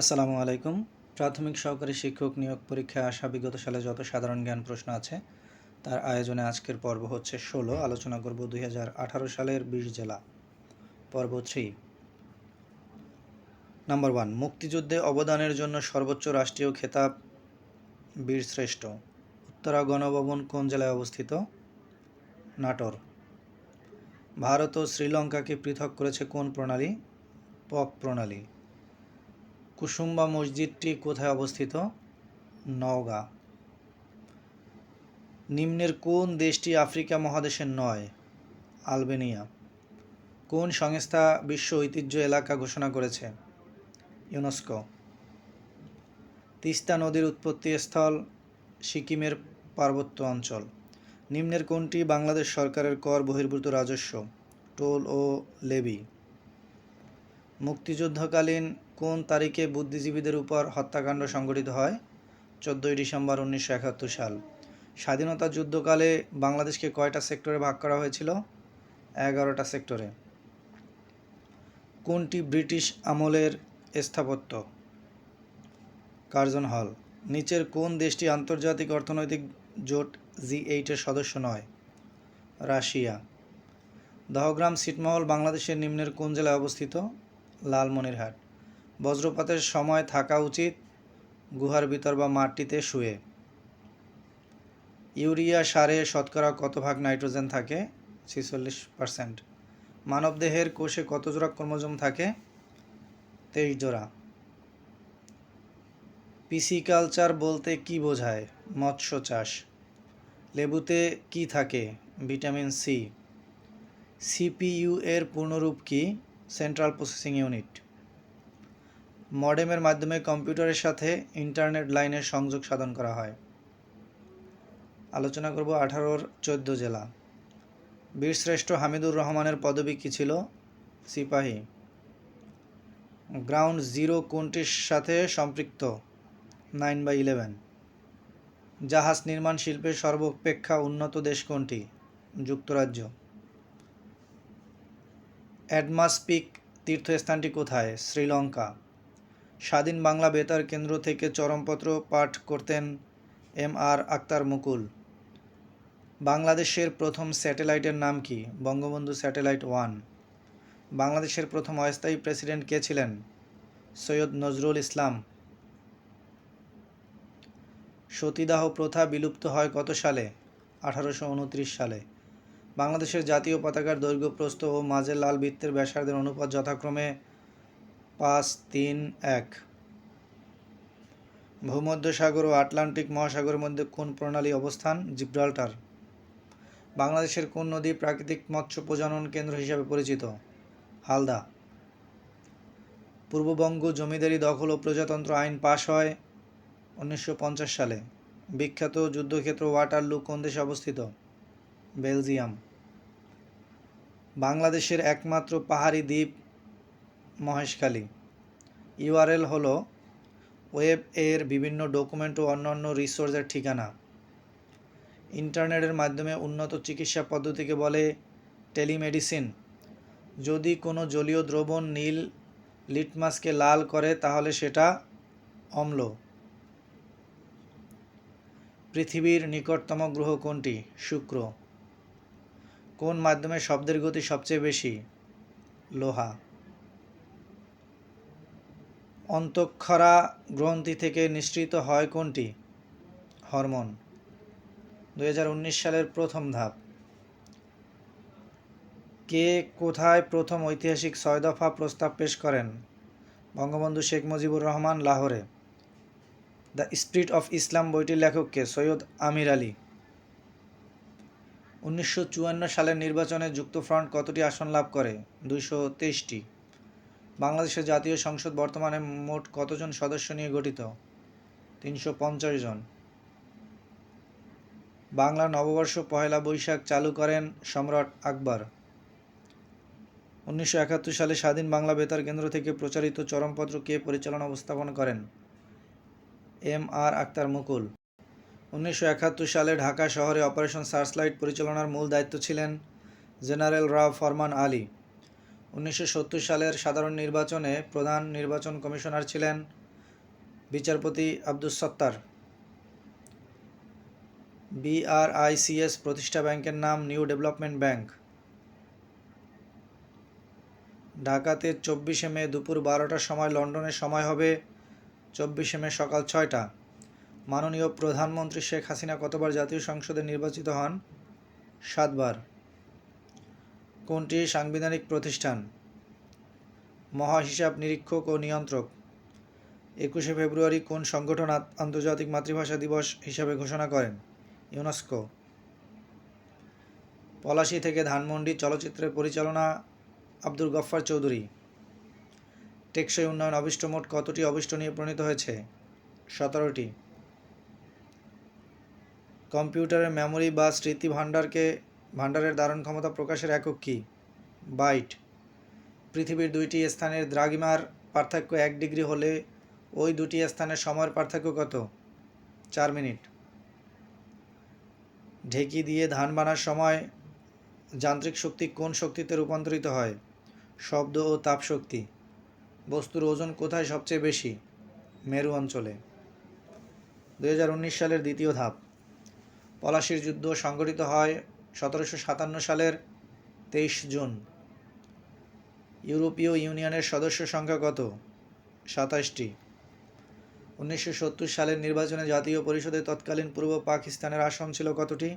আসসালামু আলাইকুম। প্রাথমিক সহকারী শিক্ষক নিয়োগ পরীক্ষায় আসা বিগত সালে যত সাধারণ জ্ঞান প্রশ্ন আছে, তার আয়োজনে আজকের পর্ব হচ্ছে ষোলো। আলোচনা করব দুই হাজার আঠারো সালের বিশ জেলা। পর্ব থ্রি। নাম্বার ওয়ান, মুক্তিযুদ্ধে অবদানের জন্য সর্বোচ্চ রাষ্ট্রীয় খেতাব বীরশ্রেষ্ঠ উত্তরা গণভবন কোন জেলায় অবস্থিত? নাটোর। ভারত ও শ্রীলঙ্কাকে পৃথক করেছে কোন প্রণালী? পক প্রণালী। কুসুম্বা মসজিদটি কোথায় অবস্থিত? নওগাঁ। নিম্নের কোন দেশটি আফ্রিকা মহাদেশের নয়? আলবেনিয়া। কোন সংস্থা বিশ্ব ঐতিহ্য এলাকা ঘোষণা করেছে? ইউনেস্কো। তিস্তা নদীর উৎপত্তি স্থল সিকিমের পার্বত্য অঞ্চল। নিম্নের কোনটি বাংলাদেশ সরকারের কর বহির্ভূত রাজস্ব? টোল ও লেবি। মুক্তিযুদ্ধকালীন কোন তারিখে বুদ্ধিজীবীদের উপর হত্যাকাণ্ড সংঘটিত হয়? চোদ্দোই ডিসেম্বর উনিশশো একাত্তর সাল। স্বাধীনতা যুদ্ধকালে বাংলাদেশকে কয়টা সেক্টরে ভাগ করা হয়েছিল? এগারোটা সেক্টরে। কোনটি ব্রিটিশ আমলের স্থাপত্য? কার্জন হল। নিচের কোন দেশটি আন্তর্জাতিক অর্থনৈতিক জোট জি এইটের সদস্য নয়? রাশিয়া। দহগ্রাম ছিটমহল বাংলাদেশের নিম্নের কোন জেলায় অবস্থিত? লালমনিরহাট। বজ্রপাতের সময় থাকা উচিত গুহার ভিতর বা মাটিতে শুয়ে। ইউরিয়া সারে শতকরা কত ভাগ নাইট্রোজেন থাকে? ছিচল্লিশ পার্সেন্ট। মানবদেহের কোষে কত জোড়া ক্রোমোজোম থাকে? তেইশ জোড়া পিসিকালচার বলতে কি বোঝায়? মৎস্য চাষ। লেবুতে কি থাকে? Vitamin C. সিপিইউ এর পূর্ণরূপ কি? Central processing unit. মডেমের মাধ্যমে কম্পিউটারের সাথে ইন্টারনেট লাইনের সংযোগ সাধন করা হয়। আলোচনা করব আঠারোর চোদ্দ জেলা। বীরশ্রেষ্ঠ হামিদুর রহমানের পদবী কী ছিল? সিপাহী। গ্রাউন্ড জিরো কোনটির সাথে সম্পৃক্ত? Nine by eleven. জাহাজ নির্মাণ শিল্পের সর্বাপেক্ষা উন্নত দেশ কোনটি? যুক্তরাজ্য। অ্যাডমাস পিক তীর্থস্থানটি কোথায়? শ্রীলঙ্কা। স্বাধীন বাংলা বেতার কেন্দ্র থেকে চরমপত্র পাঠ করতেন এম আর আক্তার মুকুল। বাংলাদেশের প্রথম স্যাটেলাইটের নাম কি? Bangabandhu satellite one. বাংলাদেশের প্রথম অস্থায়ী প্রেসিডেন্ট কে ছিলেন? সৈয়দ নজরুল ইসলাম। সতীদাহ প্রথা বিলুপ্ত হয় কত সালে? আঠারোশো উনত্রিশ সালে। বাংলাদেশের জাতীয় পতাকার দৈর্ঘ্য প্রস্থ ও মাঝের লাল বৃত্তের ব্যাসার্ধের অনুপাত যথাক্রমে পাঁচ তিন এক। ভূমধ্যসাগর ও আটলান্টিক মহাসাগরের মধ্যে কোন প্রণালী অবস্থান? জিব্রাল্টার। বাংলাদেশের কোন নদী প্রাকৃতিক মৎস্য প্রজনন কেন্দ্র হিসাবে পরিচিত? হালদা। পূর্ববঙ্গ জমিদারি দখল ও প্রজাতন্ত্র আইন পাশ হয় উনিশশো পঞ্চাশ সালে। বিখ্যাত যুদ্ধক্ষেত্র ওয়াটারলু কোন দেশে অবস্থিত? বেলজিয়াম। বাংলাদেশের একমাত্র পাহাড়ি দ্বীপ মহেশখালী। ইউআরএল হল ওয়েব এর বিভিন্ন ডকুমেন্ট ও অন্যান্য রিসোর্সের ঠিকানা। ইন্টারনেটের মাধ্যমে উন্নত চিকিৎসা পদ্ধতিকে বলে টেলিমেডিসিন। যদি কোনো জলীয় দ্রবণ নীল লিটমাসকে লাল করে, তাহলে সেটা অম্ল। পৃথিবীর নিকটতম গ্রহ কোনটি? শুক্র। কোন মাধ্যমে শব্দের গতি সবচেয়ে বেশি? লোহা। অন্তঃক্ষরা গ্রন্থি থেকে নিঃসৃত হয় কোনটি? হরমোন। দু হাজার উনিশ সালের প্রথম ধাপ। কে কোথায় প্রথম ঐতিহাসিক ছয় দফা প্রস্তাব পেশ করেন? বঙ্গবন্ধু শেখ মুজিবুর রহমান, লাহোরে। দ্য স্পিরিট অফ ইসলাম বইটির লেখককে সৈয়দ আমির আলী। উনিশশো চুয়ান্ন সালের নির্বাচনে যুক্তফ্রন্ট কতটি আসন লাভ করে? দুইশো তেইশটি। বাংলাদেশের জাতীয় সংসদ বর্তমানে মোট কতজন সদস্য নিয়ে গঠিত? তিনশো পঞ্চাশ জন। বাংলা নববর্ষ পহেলা বৈশাখ চালু করেন সম্রাট আকবর। উনিশশো একাত্তর সালে স্বাধীন বাংলা বেতার কেন্দ্র থেকে প্রচারিত চরমপত্র কে পরিচালনা উপস্থাপন করেন? M R Akhtar Mukul. উনিশশো একাত্তর সালে ঢাকা শহরে অপারেশন সার্চলাইট পরিচালনার মূল দায়িত্ব ছিলেন জেনারেল রাও ফরমান আলী। উনিশশো সত্তর সালের সাধারণ নির্বাচনে প্রধান নির্বাচন কমিশনার ছিলেন বিচারপতি আব্দুস সত্তার। বিআরআইসিএস প্রতিষ্ঠা ব্যাংকের নাম নিউ ডেভেলপমেন্ট ব্যাংক। ঢাকাতে চব্বিশে মে দুপুর বারোটার সময় লন্ডনের সময় হবে, চব্বিশে মে সকাল ছয়টা। মাননীয় প্রধানমন্ত্রী শেখ হাসিনা কতবার জাতীয় সংসদে নির্বাচিত হন? সাতবার। কোনটি সাংবিধানিক প্রতিষ্ঠান? মহা হিসাব নিরীক্ষক ও নিয়ন্ত্রক। একুশে ফেব্রুয়ারি কোন সংগঠন আন্তর্জাতিক মাতৃভাষা দিবস হিসাবে ঘোষণা করেন? ইউনেস্কো। পলাশী থেকে ধানমন্ডি চলচ্চিত্রের পরিচালনা আব্দুল গফ্ফার চৌধুরী। টেকসই উন্নয়ন অবিষ্ট মোট কতটি অবিষ্ট নিয়ে প্রণীত হয়েছে? সতেরোটি। কম্পিউটারের মেমরি বা স্মৃতি ভাণ্ডারকে, ভাণ্ডারের ধারণ ক্ষমতা প্রকাশের একক কী? বাইট। পৃথিবীর দুইটি স্থানের দ্রাঘিমার পার্থক্য এক ডিগ্রি হলে ওই দুটি স্থানের সময়ের পার্থক্য কত? চার মিনিট। ঢেকি দিয়ে ধান বানার সময় যান্ত্রিক শক্তি কোন শক্তিতে রূপান্তরিত হয়? শব্দ ও তাপ শক্তি। বস্তুর ওজন কোথায় সবচেয়ে বেশি? মেরু অঞ্চলে। দু হাজার উনিশ সালের দ্বিতীয় ধাপ। পলাশির যুদ্ধ সংঘটিত হয় সতেরোশো সাতান্ন সালের তেইশ জুন। ইউরোপীয় ইউনিয়নের সদস্য সংখ্যা কত? সাতাশটি। উনিশশো সত্তর সালের নির্বাচনে জাতীয় পরিষদের তৎকালীন পূর্ব পাকিস্তানের আসন ছিল কতটি?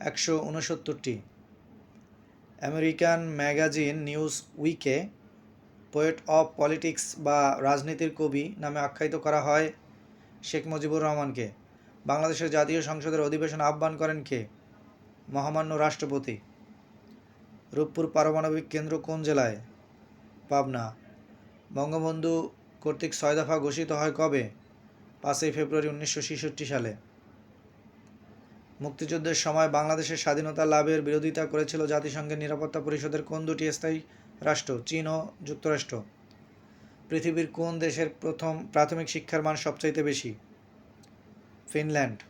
একশো উনসত্তরটি। আমেরিকান ম্যাগাজিন নিউজ উইকে পোয়েট অফ পলিটিক্স বা রাজনীতির কবি নামে আখ্যায়িত করা হয় শেখ মুজিবুর রহমানকে। বাংলাদেশের জাতীয় সংসদের অধিবেশন আহ্বান করেন কে? মহামান্য রাষ্ট্রপতি। রূপপুর পারমাণবিক কেন্দ্র কোন জেলায়? পাবনা। বঙ্গবন্ধু কর্তৃক ছয় দফা ঘোষিত হয় কবে? পাঁচই ফেব্রুয়ারি উনিশশো ছেষট্টি সালে। মুক্তিযুদ্ধের সময় বাংলাদেশের স্বাধীনতা লাভের বিরোধিতা করেছিল জাতিসংঘের নিরাপত্তা পরিষদের কোন দুটি স্থায়ী রাষ্ট্র? চীন ও যুক্তরাষ্ট্র। পৃথিবীর কোন দেশের প্রথম প্রাথমিক শিক্ষার মান সবচাইতে বেশি? ফিনল্যান্ড।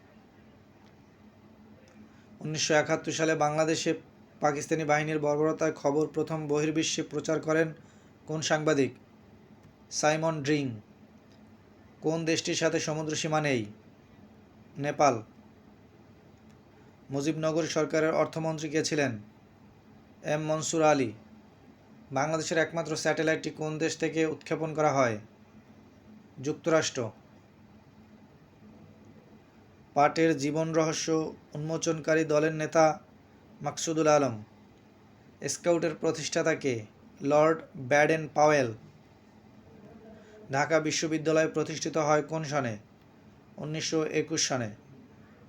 উনিশশো একাত্তর সালে বাংলাদেশে পাকিস্তানি বাহিনীর বর্বরতার খবর প্রথম বহির্বিশ্বে প্রচার করেন কোন সাংবাদিক? Simon Dring. কোন দেশটির সাথে সমুদ্র সীমা নেই? নেপাল। মুজিবনগর সরকারের অর্থমন্ত্রী কে ছিলেন? এম মনসুর আলী। বাংলাদেশের একমাত্র স্যাটেলাইটটি কোন দেশ থেকে উৎক্ষেপণ করা হয়? যুক্তরাষ্ট্র। পাটের জীবন রহস্য উন্মোচনকারী দলের নেতা মাকসুদুল আলম। স্কাউটের প্রতিষ্ঠাতাকে লর্ড ব্যাডেন পাওয়েল। ঢাকা বিশ্ববিদ্যালয় প্রতিষ্ঠিত হয় কোন সনে উনিশশো একুশ সনে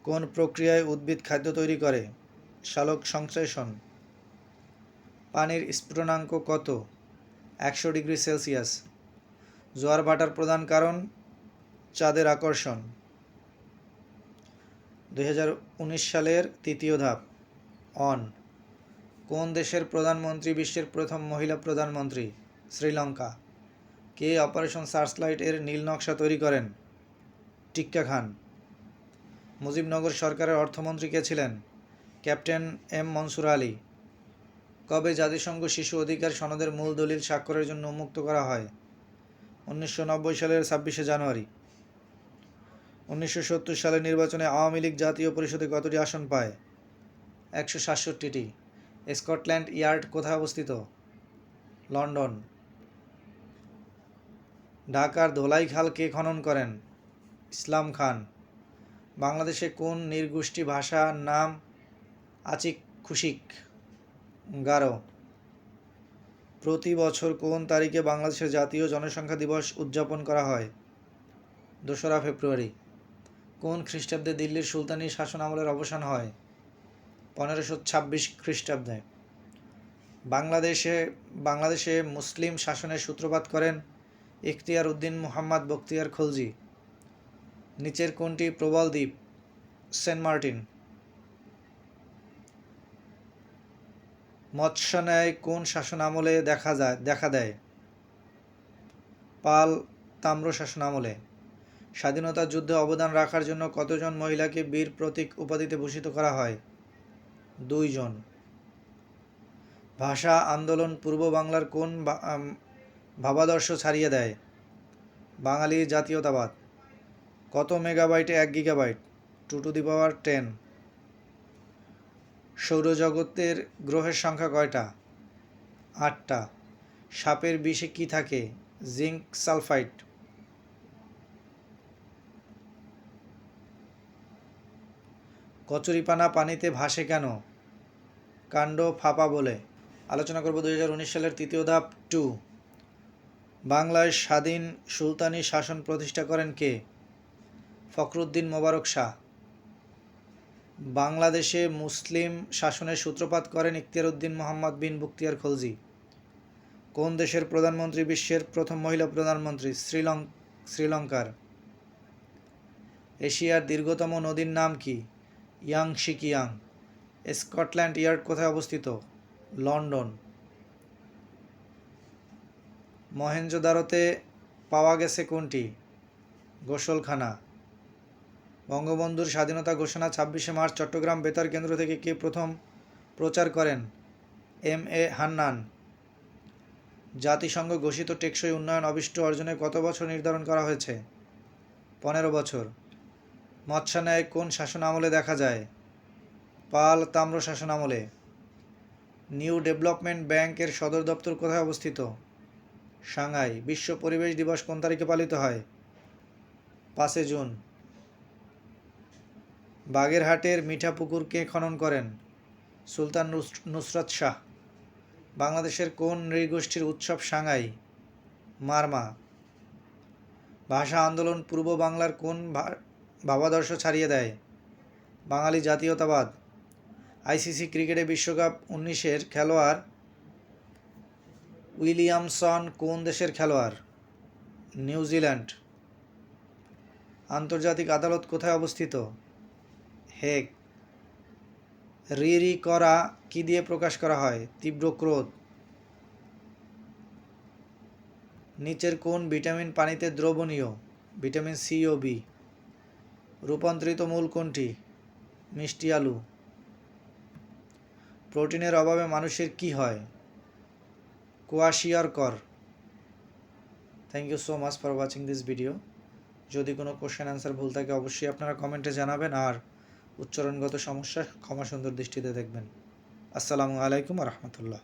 কোন প্রক্রিয়ায় উদ্ভিদ খাদ্য তৈরি করে? শালক সংশ্লেষণ। পানির স্ফুটনাঙ্ক কত? একশো ডিগ্রি সেলসিয়াস। জোয়ার ভাটার প্রধান কারণ? চাঁদের আকর্ষণ। দু হাজার উনিশ সালের তৃতীয় ধাপ, অন। কোন দেশের প্রধানমন্ত্রী বিশ্বের প্রথম মহিলা প্রধানমন্ত্রী? শ্রীলঙ্কা। কে অপারেশন সার্চলাইট এর নীল নকশা তৈরি করেন? টিক্কা খান। মুজিবনগর সরকারের অর্থমন্ত্রী কে ছিলেন? Captain M Mansur Ali. কবে জাতিসংঘ শিশু অধিকার সনদের মূল দলিল স্বাক্ষরের জন্য উন্মুক্ত করা হয়? উনিশশো নব্বই সালের ছাব্বিশে জানুয়ারি। উনিশশো সত্তর সালের নির্বাচনে আওয়ামী লীগ জাতীয় পরিষদে কতটি আসন পায়? একশো সাতষট্টিটি। স্কটল্যান্ড ইয়ার্ড কোথায় অবস্থিত? লন্ডন। ঢাকার ধোলাই খাল কে খনন করেন? ইসলাম খান। বাংলাদেশে কোন নির্গোষ্ঠী ভাষার নাম আচিক খুশিক? গারো। প্রতি বছর কোন তারিখে বাংলাদেশের জাতীয় জনসংখ্যা দিবস উদযাপন করা হয়? দোসরা ফেব্রুয়ারি। কোন খ্রিস্টাব্দে দিল্লির সুলতানি শাসন আমলের অবসান হয়? পনেরোশো ছাব্বিশ খ্রিস্টাব্দে। বাংলাদেশে বাংলাদেশে মুসলিম শাসনের সূত্রপাত করেন ইখতিয়ার উদ্দিন মুহাম্মদ বখতিয়ার খলজি। নিচের কোনটি প্রবল দ্বীপ? Saint Martin. মৎস্যন্যায় কোন শাসন আমলে দেখা যায়, দেখা দেয়? পাল তাম্র শাসন আমলে স্বাধীনতা যুদ্ধে অবদান রাখার জন্য কতজন মহিলাকে বীর প্রতীক উপাধিতে ভূষিত করা হয়? দুইজন। ভাষা আন্দোলন পূর্ব বাংলার কোন ভাবাদর্শ ছাড়িয়ে দেয়? বাঙালি জাতীয়তাবাদ। কত মেগাবাইটে এক gigabyte? Two to the power ten. সৌরজগতের গ্রহের সংখ্যা কয়টা? আটটা। সাপের বিষে কি থাকে? Zinc sulphide. কচুরিপানা পানিতে ভাসে কেন? কাণ্ড ফাঁপা বলে। আলোচনা করব দু হাজার উনিশ সালের তৃতীয় ধাপ টু। বাংলায় স্বাধীন সুলতানি শাসন প্রতিষ্ঠা করেন কে? ফখরুদ্দিন মোবারক শাহ। বাংলাদেশে মুসলিম শাসনের সূত্রপাত করেন ইখতিয়ার উদ্দিন মোহাম্মদ বিন বুখতিয়ার খলজি। কোন দেশের প্রধানমন্ত্রী বিশ্বের প্রথম মহিলা প্রধানমন্ত্রী? শ্রীলং শ্রীলঙ্কার। এশিয়ার দীর্ঘতম নদীর নাম কি? ইয়াং শিকিয়াং, স্কটল্যান্ড ইয়ার্ড কোথায় অবস্থিত? লন্ডন। মহেঞ্জোদারোতে পাওয়া গেছে কোনটি? গোসলখানা। বঙ্গবন্ধুর স্বাধীনতা ঘোষণা ছাব্বিশে মার্চ, চট্টগ্রাম বেতার কেন্দ্র থেকে কে প্রথম প্রচার করেন? M A Hannan. জাতিসংঘ ঘোষিত টেকসই উন্নয়ন অবিষ্ট অর্জনে কত বছর নির্ধারণ করা হয়েছে? পনেরো বছর। মৎস্যান্যায় কোন শাসন আমলে দেখা যায়? পাল তাম্র শাসন আমলে নিউ ডেভেলপমেন্ট ব্যাংকের সদর দপ্তর কোথায় অবস্থিত? সাংহাই, বিশ্ব পরিবেশ দিবস কোন তারিখে পালিত হয়? পাঁচে জুন। বাগেরহাটের মিঠাপুকুর কে খনন করেন সুলতান নুস- নুসরত শাহ। বাংলাদেশের কোন নৃগোষ্ঠীর উৎসব সাংহাই? মারমা। ভাষা আন্দোলন পূর্ব বাংলার কোন ভাবাদর্শ ছাড়িয়ে দেয়। বাঙালি জাতীয়তাবাদ। আইসিসি ক্রিকেটে বিশ্বকাপ উনিশের খেলোয়াড় উইলিয়ামসন কোন দেশের খেলোয়াড়? নিউজিল্যান্ড। আন্তর্জাতিক আদালত কোথায় অবস্থিত? হেগ। রি রি করা কি দিয়ে প্রকাশ করা হয়? তীব্র ক্রোধ। নিচের কোন ভিটামিন পানিতে দ্রবণীয়। ভিটামিন সি ও বি। রূপান্তরিত মূল কোনটি? মিষ্টি আলু। প্রোটিনের অভাবে মানুষের কি হয়? কোয়াশিয়ার কর। Thank you so much for watching this video যদি কোনো কোশ্চেন অ্যান্সার ভুল থাকে, অবশ্যই আপনারা কমেন্টে জানাবেন আর উচ্চারণগত সমস্যা ক্ষমা সুন্দর দৃষ্টিতে দেখবেন। আসসালামু আলাইকুম রহমতুল্লাহ।